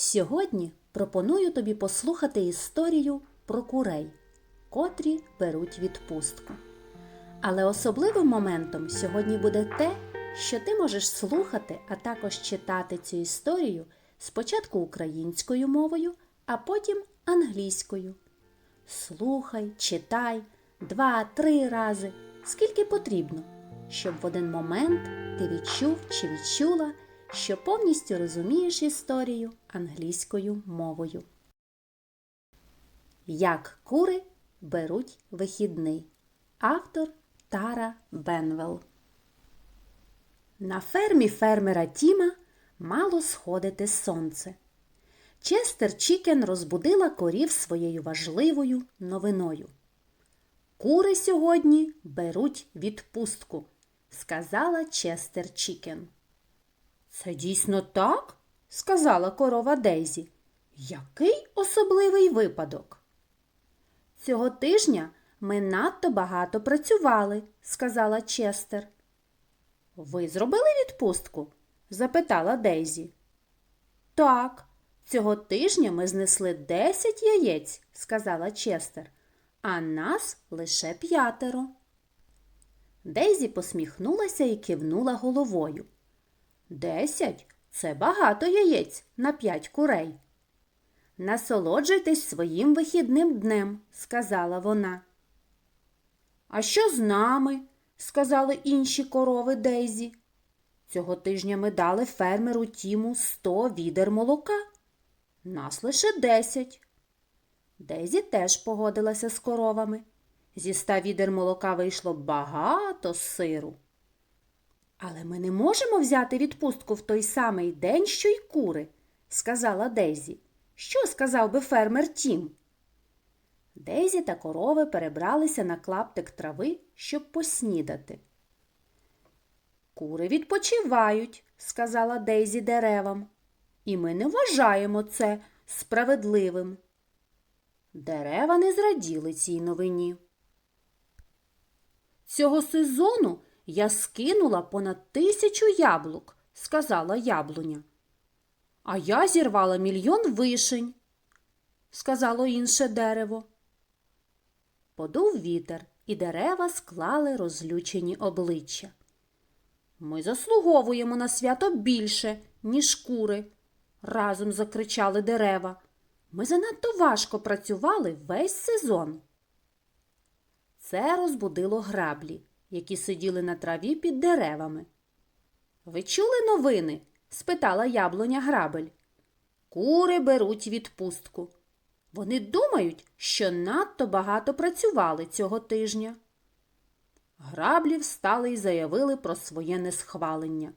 Сьогодні пропоную тобі послухати історію про курей, котрі беруть відпустку. Але особливим моментом сьогодні буде те, що ти можеш слухати, а також читати цю історію спочатку українською мовою, а потім англійською. Слухай, читай два-три рази, скільки потрібно, щоб в один момент ти відчув чи відчула, що повністю розумієш історію англійською мовою. Як кури беруть вихідний. Автор Тара Бенвелл. На фермі фермера Тіма мало сходити сонце. Честер Чікен розбудила корів своєю важливою новиною. Кури сьогодні беруть відпустку, сказала Честер Чікен. Це дійсно так? сказала корова Дейзі. Який особливий випадок? Цього тижня ми надто багато працювали, сказала Честер. Ви зробили відпустку? запитала Дейзі. Так, цього тижня ми знесли десять яєць, сказала Честер, а нас лише п'ятеро. Дейзі посміхнулася і кивнула головою. Десять це багато яєць на п'ять курей. Насолоджуйтесь своїм вихідним днем, сказала вона. А що з нами? сказали інші корови Дейзі. Цього тижня ми дали фермеру Тіму сто відер молока. Нас лише десять. Дейзі теж погодилася з коровами. Зі ста відер молока вийшло багато сиру. Але ми не можемо взяти відпустку в той самий день, що й кури, сказала Дейзі. Що сказав би фермер Тім? Дейзі та корови перебралися на клаптик трави, щоб поснідати. Кури відпочивають, сказала Дейзі деревам, і ми не вважаємо це справедливим. Дерева не зраділи цій новині. Цього сезону я скинула понад тисячу яблук, сказала яблуня. А я зірвала мільйон вишень, сказало інше дерево. Подув вітер, і дерева склали розлючені обличчя. Ми заслуговуємо на свято більше, ніж кури, разом закричали дерева. Ми занадто важко працювали весь сезон. Це розбудило граблі, які сиділи на траві під деревами. Ви чули новини? спитала яблуня грабель. Кури беруть відпустку. Вони думають, що надто багато працювали цього тижня. Граблі встали і заявили про своє несхвалення.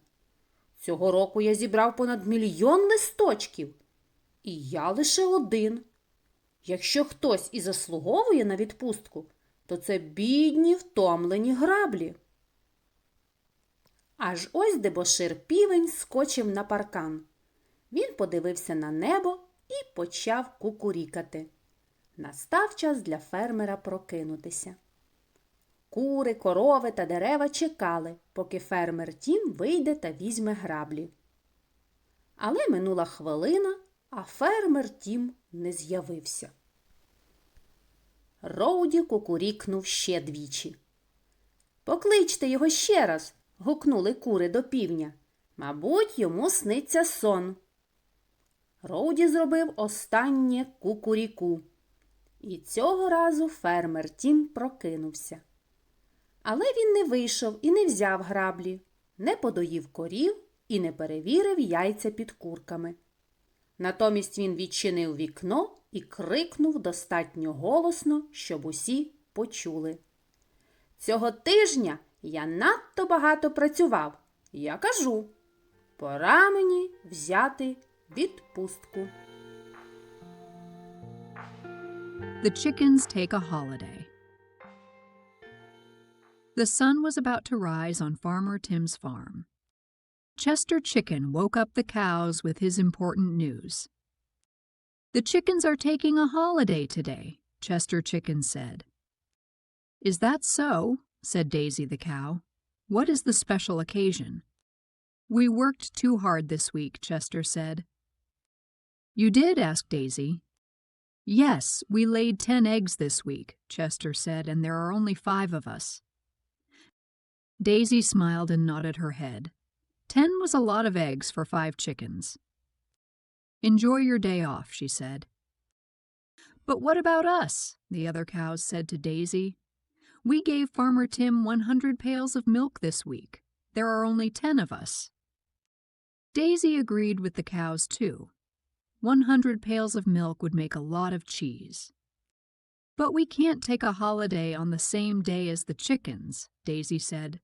Цього року я зібрав понад мільйон листочків, і я лише один. Якщо хтось і заслуговує на відпустку, то це бідні втомлені граблі. Аж ось дебошир півень скочив на паркан. Він подивився на небо і почав кукурікати. Настав час для фермера прокинутися. Кури, корови та дерева чекали, поки фермер Тім вийде та візьме граблі. Але минула хвилина, а фермер Тім не з'явився. Роуді кукурікнув ще двічі. Покличте його ще раз. гукнули кури до півня. Мабуть, йому сниться сон. Роуді зробив останнє кукуріку. І цього разу фермер Тім прокинувся. Але він не вийшов і не взяв граблі, не подоїв корів і не перевірив яйця під курками. Натомість він відчинив вікно і крикнув достатньо голосно, щоб усі почули. Цього тижня я надто багато працював. Я кажу, пора мені взяти відпустку. The chickens take a holiday. The sun was about to rise on Farmer Tim's farm. Chester Chicken woke up the cows with his important news. The chickens are taking a holiday today, Chester Chicken said. Is that so? said Daisy the cow. What is the special occasion? We worked too hard this week, Chester said. You did? asked Daisy. Yes, we laid ten eggs this week, Chester said, and there are only five of us. Daisy smiled and nodded her head. Ten was a lot of eggs for five chickens. Enjoy your day off, she said. But what about us? the other cows said to Daisy. We gave Farmer Tim 100 pails of milk this week. There are only 10 of us. Daisy agreed with the cows, too. 100 pails of milk would make a lot of cheese. But we can't take a holiday on the same day as the chickens, Daisy said.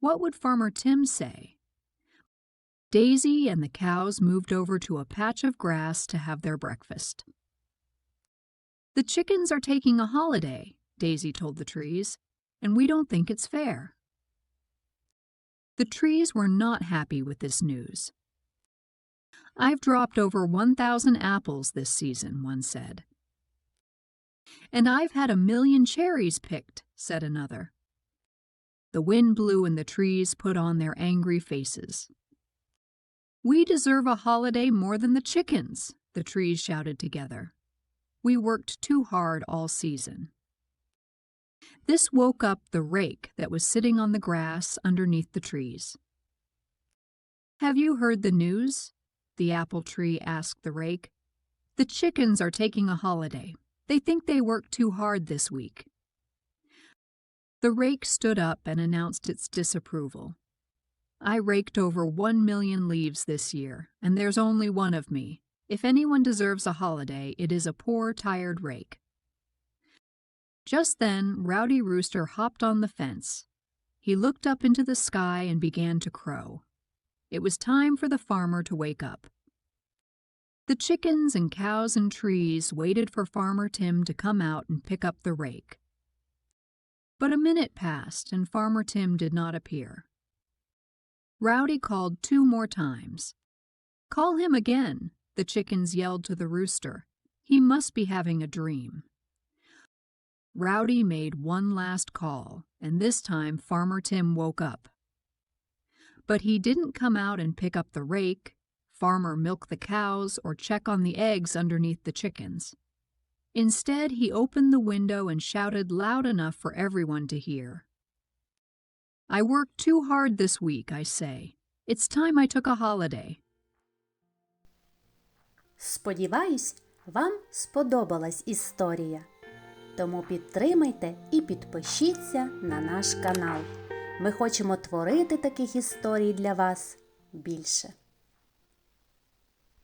What would Farmer Tim say? Daisy and the cows moved over to a patch of grass to have their breakfast. The chickens are taking a holiday, Daisy told the trees, and we don't think it's fair. The trees were not happy with this news. I've dropped over 1,000 apples this season, one said. And I've had a million cherries picked, said another. The wind blew and the trees put on their angry faces. We deserve a holiday more than the chickens, the trees shouted together. We worked too hard all season. This woke up the rake that was sitting on the grass underneath the trees. Have you heard the news? The apple tree asked the rake. The chickens are taking a holiday. They think they worked too hard this week. The rake stood up and announced its disapproval. I raked over one million leaves this year, and there's only one of me. If anyone deserves a holiday, it is a poor, tired rake. Just then, Rowdy Rooster hopped on the fence. He looked up into the sky and began to crow. It was time for the farmer to wake up. The chickens and cows and trees waited for Farmer Tim to come out and pick up the rake. But a minute passed and Farmer Tim did not appear. Rowdy called two more times. Call him again, the chickens yelled to the rooster. He must be having a dream. Rowdy made one last call, and this time Farmer Tim woke up. But he didn't come out and pick up the rake, farmer milk the cows, or check on the eggs underneath the chickens. Instead, he opened the window and shouted loud enough for everyone to hear. I worked too hard this week, I say. It's time I took a holiday. Сподіваюсь, вам сподобалась історія. Тому підтримайте і підпишіться на наш канал. Ми хочемо творити таких історій для вас більше.